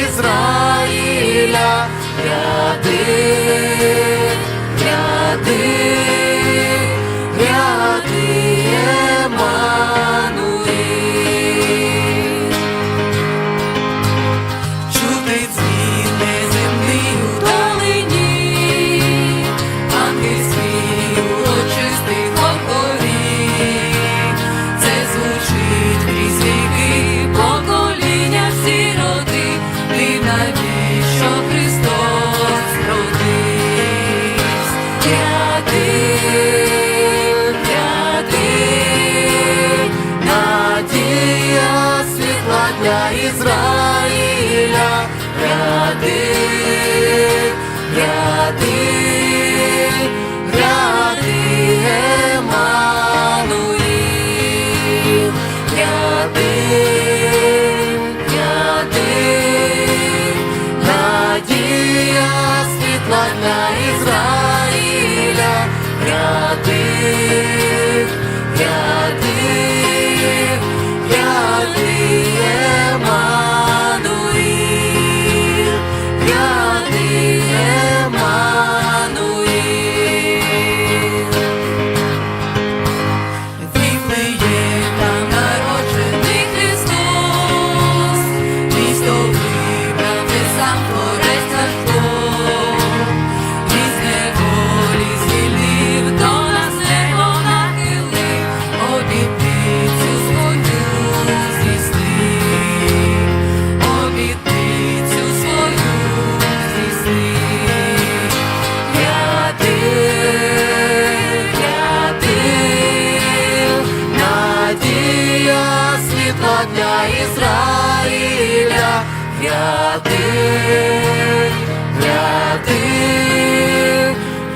Израиля. ряди. Ізраїля, рятив, рятив,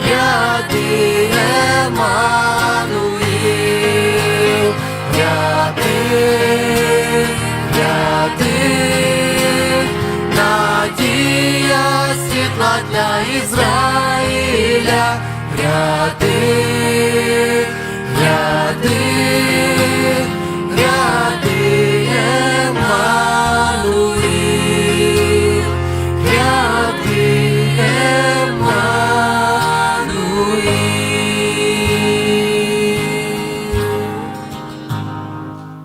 рятив Еммануїл, рятив, рятив, надія світла для Ізраїля, рятив.